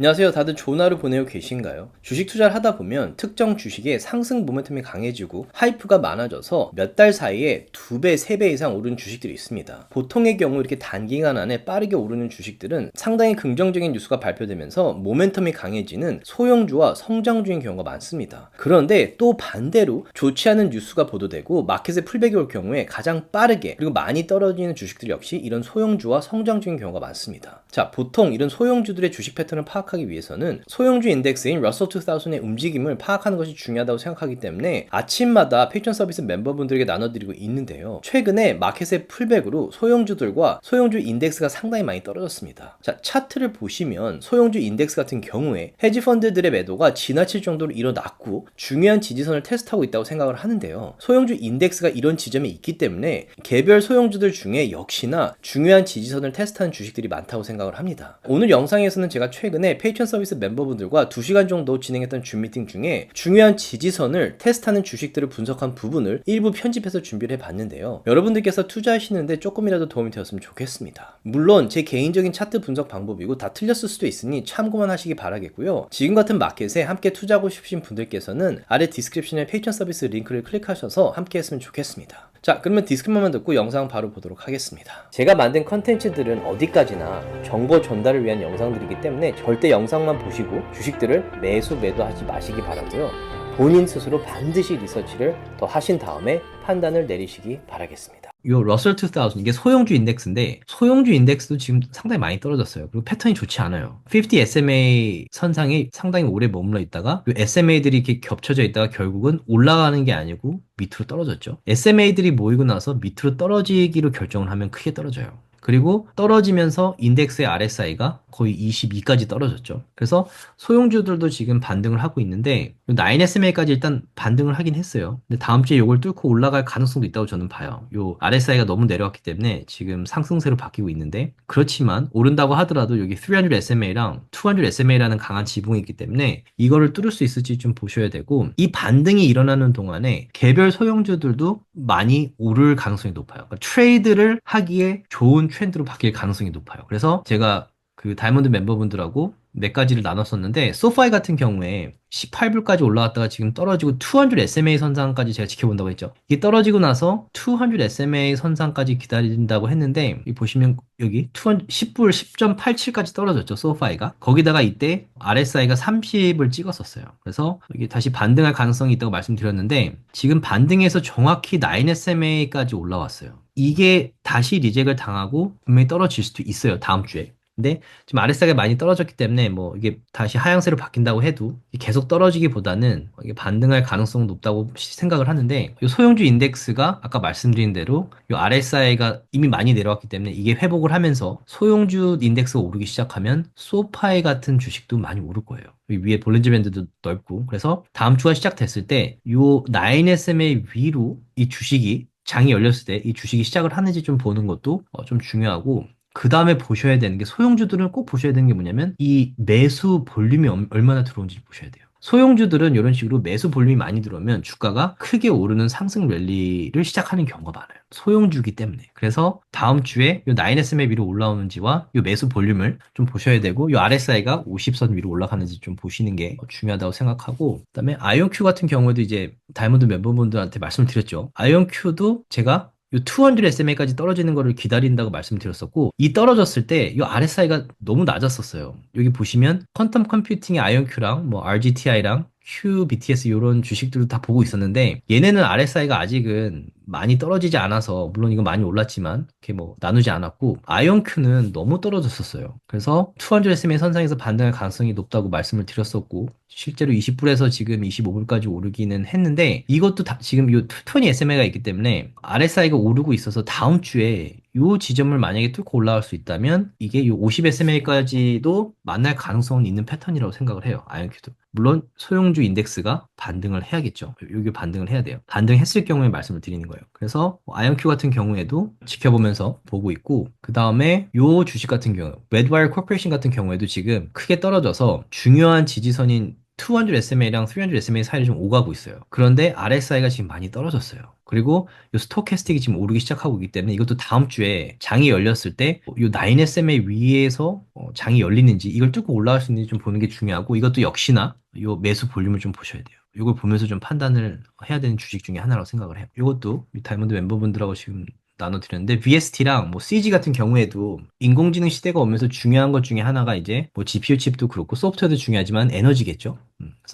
안녕하세요. 다들 좋은 하루 보내고 계신가요? 주식 투자를 하다 보면 특정 주식의 상승 모멘텀이 강해지고 하이프가 많아져서 몇 달 사이에 두 배, 세 배 이상 오른 주식들이 있습니다. 보통의 경우 이렇게 단기간 안에 빠르게 오르는 주식들은 상당히 긍정적인 뉴스가 발표되면서 모멘텀이 강해지는 소형주와 성장주인 경우가 많습니다. 그런데 또 반대로 좋지 않은 뉴스가 보도되고 마켓에 풀백이 올 경우에 가장 빠르게 그리고 많이 떨어지는 주식들 역시 이런 소형주와 성장주인 경우가 많습니다. 자, 보통 이런 소형주들의 주식 패턴을 파악 파악하기 위해서는 소형주 인덱스인 러셀 2000의 움직임을 파악하는 것이 중요하다고 생각하기 때문에 아침마다 패션 서비스 멤버분들에게 나눠드리고 있는데요. 최근에 마켓의 풀백으로 소형주들과 소형주 인덱스가 상당히 많이 떨어졌습니다. 자, 차트를 보시면 소형주 인덱스 같은 경우에 헤지 펀드들의 매도가 지나칠 정도로 일어났고 중요한 지지선을 테스트하고 있다고 생각을 하는데요. 소형주 인덱스가 이런 지점에 있기 때문에 개별 소형주들 중에 역시나 중요한 지지선을 테스트하는 주식들이 많다고 생각을 합니다. 오늘 영상에서는 제가 최근에 페이천 서비스 멤버분들과 2시간 정도 진행했던 줌 미팅 중에 중요한 지지선을 테스트하는 주식들을 분석한 부분을 일부 편집해서 준비를 해봤는데요. 여러분들께서 투자하시는데 조금이라도 도움이 되었으면 좋겠습니다. 물론 제 개인적인 차트 분석 방법이고 다 틀렸을 수도 있으니 참고만 하시기 바라겠고요. 지금 같은 마켓에 함께 투자하고 싶으신 분들께서는 아래 디스크립션에 페이천 서비스 링크를 클릭하셔서 함께 했으면 좋겠습니다. 자 그러면 디스크만만 듣고 영상 바로 보도록 하겠습니다. 제가 만든 컨텐츠들은 어디까지나 정보 전달을 위한 영상들이기 때문에 절대 영상만 보시고 주식들을 매수 매도하지 마시기 바라고요. 본인 스스로 반드시 리서치를 더 하신 다음에 판단을 내리시기 바라겠습니다 요 러셀 2000 이게 소형주 인덱스인데 소형주 인덱스도 지금 상당히 많이 떨어졌어요. 그리고 패턴이 좋지 않아요. 50 SMA 선상에 상당히 오래 머물러 있다가 SMA들이 이렇게 겹쳐져 있다가 결국은 올라가는 게 아니고 밑으로 떨어졌죠. SMA들이 모이고 나서 밑으로 떨어지기로 결정을 하면 크게 떨어져요. 그리고 떨어지면서 인덱스의 RSI가 거의 22까지 떨어졌죠. 그래서 소형주들도 지금 반등을 하고 있는데 9SMA까지 일단 반등을 하긴 했어요. 근데 다음 주에 이걸 뚫고 올라갈 가능성도 있다고 저는 봐요. 요 RSI가 너무 내려왔기 때문에 지금 상승세로 바뀌고 있는데 그렇지만 오른다고 하더라도 여기 300SMA랑 200SMA라는 강한 지붕이 있기 때문에 이거를 뚫을 수 있을지 좀 보셔야 되고 이 반등이 일어나는 동안에 개별 소형주들도 많이 오를 가능성이 높아요. 그러니까 트레이드를 하기에 좋은 트렌드로 바뀔 가능성이 높아요. 그래서 제가 그 다이몬드 멤버분들하고 몇 가지를 나눴었는데 소파이 같은 경우에 18불까지 올라갔다가 지금 떨어지고 200 SMA 선상까지 제가 지켜본다고 했죠. 이게 떨어지고 나서 200 SMA 선상까지 기다린다고 했는데 이 보시면 여기 200, 10불 10.87까지 떨어졌죠. 소파이가. 거기다가 이때 RSI가 30을 찍었었어요. 그래서 이게 다시 반등할 가능성이 있다고 말씀드렸는데 지금 반등해서 정확히 9 SMA까지 올라왔어요. 이게 다시 리젝을 당하고 분명히 떨어질 수도 있어요. 다음 주에. 근데 지금 RSI가 많이 떨어졌기 때문에 뭐 이게 다시 하향세로 바뀐다고 해도 계속 떨어지기보다는 이게 반등할 가능성은 높다고 생각을 하는데 이 소형주 인덱스가 아까 말씀드린 대로 이 RSI가 이미 많이 내려왔기 때문에 이게 회복을 하면서 소형주 인덱스가 오르기 시작하면 소파이 같은 주식도 많이 오를 거예요. 위에 볼렌즈 밴드도 넓고 그래서 다음 주가 시작됐을 때 이 9SM의 위로 이 주식이 장이 열렸을 때 이 주식이 시작을 하는지 좀 보는 것도 어, 좀 중요하고 그 다음에 보셔야 되는 게 소형주들은 꼭 보셔야 되는 게 뭐냐면 이 매수 볼륨이 얼마나 들어온지 보셔야 돼요. 소형주들은 이런 식으로 매수 볼륨이 많이 들어오면 주가가 크게 오르는 상승 랠리를 시작하는 경우가 많아요. 소형주기 때문에. 그래서 다음 주에 이 9SM 위로 올라오는지와 이 매수 볼륨을 좀 보셔야 되고 이 RSI가 50선 위로 올라가는지 좀 보시는 게 중요하다고 생각하고 그다음에 아이온큐 같은 경우에도 이제 다이몬드 멤버분들한테 말씀을 드렸죠. 아이온큐도 제가 이 200 SMA까지 떨어지는 거를 기다린다고 말씀드렸었고 이 떨어졌을 때 이 RSI가 너무 낮았었어요. 여기 보시면 퀀텀 컴퓨팅의 아이온큐랑 뭐 RGTI랑 Q, BTS 이런 주식들도 다 보고 있었는데 얘네는 RSI가 아직은 많이 떨어지지 않아서 물론 이건 많이 올랐지만 이렇게 뭐 나누지 않았고 아이온큐는 너무 떨어졌었어요. 그래서 200SM의 선상에서 반등할 가능성이 높다고 말씀을 드렸었고 실제로 20불에서 지금 25불까지 오르기는 했는데 이것도 다 지금 이 20SMA가 있기 때문에 RSI가 오르고 있어서 다음 주에 이 지점을 만약에 뚫고 올라갈 수 있다면 이게 이 50SMA까지도 만날 가능성은 있는 패턴이라고 생각을 해요. 아이온큐도. 물론 소형주 인덱스가 반등을 해야겠죠. 여기 반등을 해야 돼요. 반등했을 경우에 말씀을 드리는 거예요. 그래서 아이온큐 같은 경우에도 지켜보면서 보고 있고 그 다음에 요 주식 같은 경우 웨드와이어 코퍼레이션 같은 경우에도 지금 크게 떨어져서 중요한 지지선인 200 SMA랑 300 SMA 사이를 좀 오가고 있어요. 그런데 RSI가 지금 많이 떨어졌어요. 그리고 이 스토캐스틱이 지금 오르기 시작하고 있기 때문에 이것도 다음 주에 장이 열렸을 때이 9SM의 위에서 어, 장이 열리는지 이걸 뚫고 올라갈 수 있는지 좀 보는 게 중요하고 이것도 역시나 이 매수 볼륨을 좀 보셔야 돼요. 이걸 보면서 좀 판단을 해야 되는 주식 중에 하나라고 생각을 해요. 이것도 다이몬드 멤버분들하고 지금 나눠드렸는데 VST랑 뭐 CG 같은 경우에도 인공지능 시대가 오면서 중요한 것 중에 하나가 이제 뭐 GPU 칩도 그렇고 소프트웨어도 중요하지만 에너지겠죠.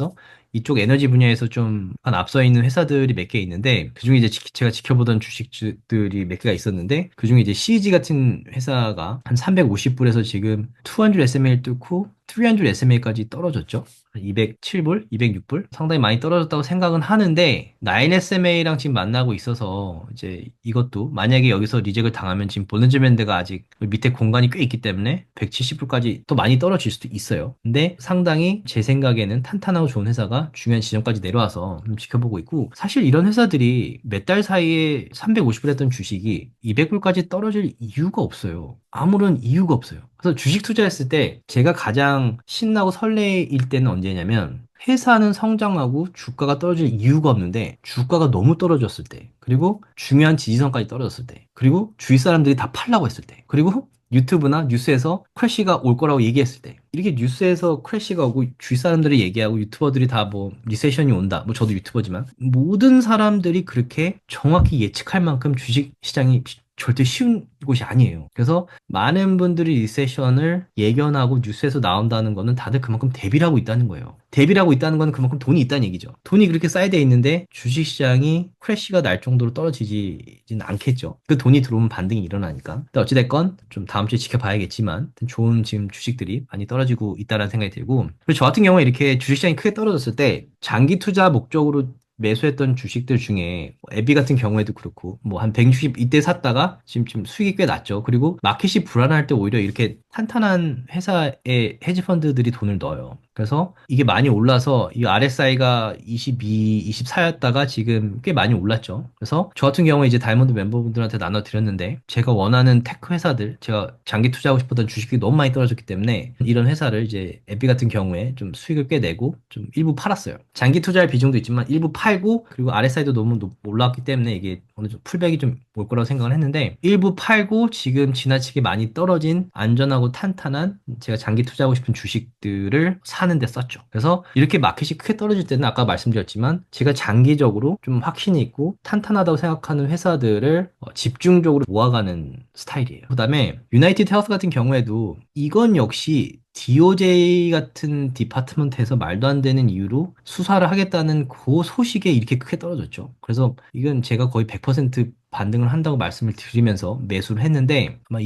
음, 그래서 이쪽 에너지 분야에서 좀 한 앞서 있는 회사들이 몇 개 있는데 그중에 이제 지- 제가 지켜보던 주식들이 몇 개가 있었는데 그중에 이제 CG 같은 회사가 한 350불에서 지금 200 SMA 뚫고 300 SMA까지 떨어졌죠. 207불, 206불 상당히 많이 떨어졌다고 생각은 하는데 9SMA랑 지금 만나고 있어서 이제 이것도 만약에 여기서 리젝을 당하면 지금 볼렌즈 밴드가 아직 밑에 공간이 꽤 있기 때문에 170불까지 또 많이 떨어질 수도 있어요. 근데 상당히 제 생각에는 탄탄하고 좋은 회사가 중요한 지점까지 내려와서 좀 지켜보고 있고 사실 이런 회사들이 몇 달 사이에 350불 했던 주식이 200불까지 떨어질 이유가 없어요. 아무런 이유가 없어요. 그래서 주식 투자했을 때 제가 가장 신나고 설레일 때는 언제냐면 회사는 성장하고 주가가 떨어질 이유가 없는데 주가가 너무 떨어졌을 때 그리고 중요한 지지선까지 떨어졌을 때 그리고 주위 사람들이 다 팔라고 했을 때 그리고 유튜브나 뉴스에서 크래시가 올 거라고 얘기했을 때 이렇게 뉴스에서 크래시가 오고 주위 사람들이 얘기하고 유튜버들이 다 뭐 리세션이 온다. 뭐 저도 유튜버지만 모든 사람들이 그렇게 정확히 예측할 만큼 주식 시장이 절대 쉬운 곳이 아니에요. 그래서 많은 분들이 리세션을 예견하고 뉴스에서 나온다는 거는 다들 그만큼 대비를 하고 있다는 거예요. 대비를 하고 있다는 건 그만큼 돈이 있다는 얘기죠. 돈이 그렇게 쌓여져 있는데 주식시장이 크래시가 날 정도로 떨어지지는 않겠죠. 그 돈이 들어오면 반등이 일어나니까. 근데 어찌됐건 좀 다음 주에 지켜봐야겠지만 좋은 지금 주식들이 많이 떨어지고 있다는 생각이 들고 그리고 저 같은 경우에 이렇게 주식시장이 크게 떨어졌을 때 장기 투자 목적으로 매수했던 주식들 중에 뭐 에비 같은 경우에도 그렇고 뭐 한 160 이때 샀다가 지금 지금 수익이 꽤 났죠. 그리고 마켓이 불안할 때 오히려 이렇게 탄탄한 회사에 헤지 펀드들이 돈을 넣어요. 그래서 이게 많이 올라서 이 RSI가 22, 24였다가 지금 꽤 많이 올랐죠. 그래서 저 같은 경우에 이제 다이몬드 멤버분들한테 나눠 드렸는데 제가 원하는 테크 회사들 제가 장기 투자하고 싶었던 주식이 너무 많이 떨어졌기 때문에 이런 회사를 이제 에비 같은 경우에 좀 수익을 꽤 내고 좀 일부 팔았어요. 장기 투자할 비중도 있지만 일부 팔고 그리고 RSI도 너무 높- 올랐기 때문에 이게 어느 정도 풀백이 좀 올 거라고 생각을 했는데 일부 팔고 지금 지나치게 많이 떨어진 안전하고 탄탄한 제가 장기 투자하고 싶은 주식들을 사 는데 썼죠. 그래서 이렇게 마켓이 크게 떨어질 때는 아까 말씀드렸지만 제가 장기적으로 좀 확신이 있고 탄탄하다고 생각하는 회사들을 어, 집중적으로 모아가는 스타일이에요. 그 다음에 유나이티드 헬스 같은 경우에도 이건 역시 DOJ 같은 디파트먼트에서 말도 안 되는 이유로 수사를 하겠다는 그 소식에 이렇게 크게 떨어졌죠. 그래서 이건 제가 거의 100% 반등을 한다고 말씀을 드리면서 매수를 했는데 아마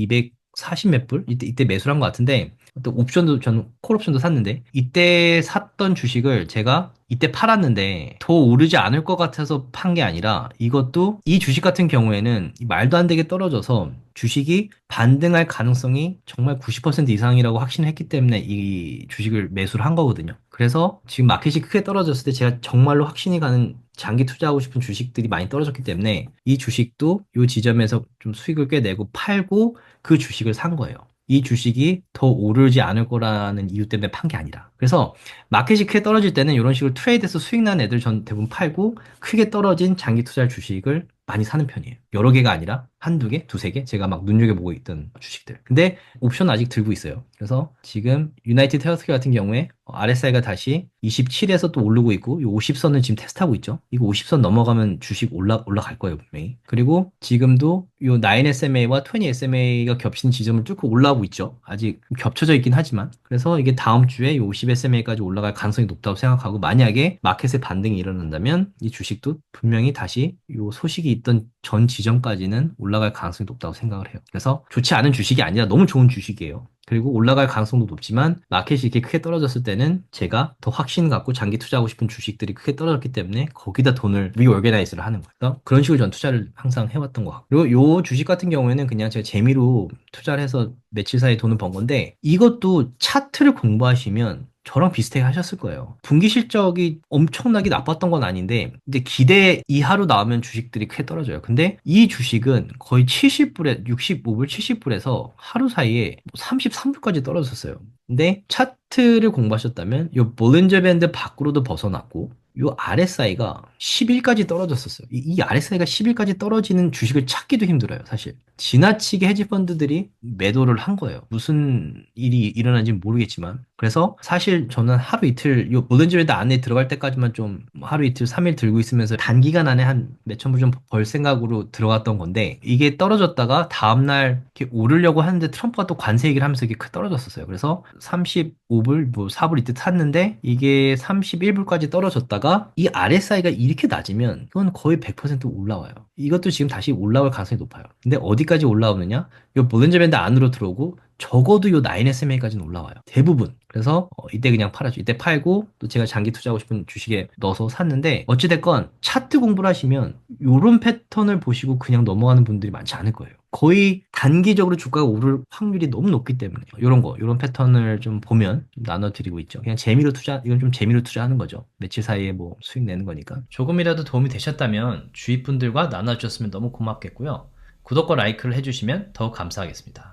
240 몇 불? 이때, 이때 매수를 한 것 같은데 또 옵션도 저는 콜 옵션도 샀는데 이때 샀던 주식을 제가 이때 팔았는데 더 오르지 않을 것 같아서 판 게 아니라 이것도 이 주식 같은 경우에는 말도 안 되게 떨어져서 주식이 반등할 가능성이 정말 90% 이상이라고 확신했기 때문에 이 주식을 매수를 한 거거든요. 그래서 지금 마켓이 크게 떨어졌을 때 제가 정말로 확신이 가는 장기 투자하고 싶은 주식들이 많이 떨어졌기 때문에 이 주식도 이 지점에서 좀 수익을 꽤 내고 팔고 그 주식을 산 거예요. 이 주식이 더 오르지 않을 거라는 이유 때문에 판 게 아니라. 그래서 마켓이 크게 떨어질 때는 이런 식으로 트레이드에서 수익 난 애들 전 대부분 팔고 크게 떨어진 장기 투자할 주식을 많이 사는 편이에요. 여러 개가 아니라 한두 개, 두세 개 제가 막 눈여겨보고 있던 주식들. 근데 옵션 아직 들고 있어요. 그래서 지금 유나이티드 헬스케어 같은 경우에 RSI가 다시 27에서 또 오르고 있고 이 50선을 지금 테스트하고 있죠. 이거 50선 넘어가면 주식 올라 올라갈 거예요, 분명히. 그리고 지금도 이 9SMA와 20SMA가 겹치는 지점을 뚫고 올라오고 있죠. 아직 겹쳐져 있긴 하지만. 그래서 이게 다음 주에 이 50SMA까지 올라갈 가능성이 높다고 생각하고 만약에 마켓의 반등이 일어난다면 이 주식도 분명히 다시 이 소식이 있던 전 지점까지는 올라 갈 가능성이 높다고 생각을 해요. 그래서 좋지 않은 주식이 아니라 너무 좋은 주식이에요. 그리고 올라갈 가능성도 높지만 마켓이 이렇게 크게 떨어졌을 때는 제가 더 확신 갖고 장기 투자하고 싶은 주식들이 크게 떨어졌기 때문에 거기다 돈을 리오르게나이즈를 하는 거예요. 그런 식으로 전 투자를 항상 해왔던 것 같고 그리고 요 주식 같은 경우에는 그냥 제가 재미로 투자를 해서 며칠 사이에 돈을 번 건데 이것도 차트를 공부하시면 저랑 비슷하게 하셨을 거예요. 분기 실적이 엄청나게 나빴던 건 아닌데, 근데 기대 이하로 나오면 주식들이 크게 떨어져요. 근데 이 주식은 거의 70불에, 65불, 70불에서 하루 사이에 33불까지 떨어졌어요. 근데 차트를 공부하셨다면 이 볼린저 밴드 밖으로도 벗어났고 요 RSI가 10일까지 떨어졌었어요. 이, 이 RSI가 10일까지 떨어지는 주식을 찾기도 힘들어요, 사실. 지나치게 헤지펀드들이 매도를 한 거예요. 무슨 일이 일어난지 모르겠지만. 그래서 사실 저는 하루 이틀, 요 모든집에다 안에 들어갈 때까지만 좀 하루 이틀, 3일 들고 있으면서 단기간 안에 한 몇천 불 좀 벌 생각으로 들어갔던 건데, 이게 떨어졌다가 다음날 이렇게 오르려고 하는데 트럼프가 또 관세 얘기를 하면서 이게 크 떨어졌었어요. 그래서 35불, 뭐 4불 이때 샀는데, 이게 31불까지 떨어졌다 가 이 RSI가 이렇게 낮으면 이건 거의 100% 올라와요. 이것도 지금 다시 올라올 가능성이 높아요. 근데 어디까지 올라오느냐? 요 볼린저 밴드 안으로 들어오고 적어도 요 9SMA까지는 올라와요. 대부분. 그래서 어, 이때 그냥 팔아줘. 이때 팔고 또 제가 장기 투자하고 싶은 주식에 넣어서 샀는데 어찌됐건 차트 공부를 하시면 요런 패턴을 보시고 그냥 넘어가는 분들이 많지 않을 거예요. 거의 단기적으로 주가가 오를 확률이 너무 높기 때문에 요런 거, 요런 패턴을 좀 보면 좀 나눠드리고 있죠. 그냥 재미로 투자, 이건 좀 재미로 투자하는 거죠. 며칠 사이에 뭐 수익 내는 거니까. 조금이라도 도움이 되셨다면 주위 분들과 나눠주셨으면 너무 고맙겠고요. 구독과 라이크를 해주시면 더욱 감사하겠습니다.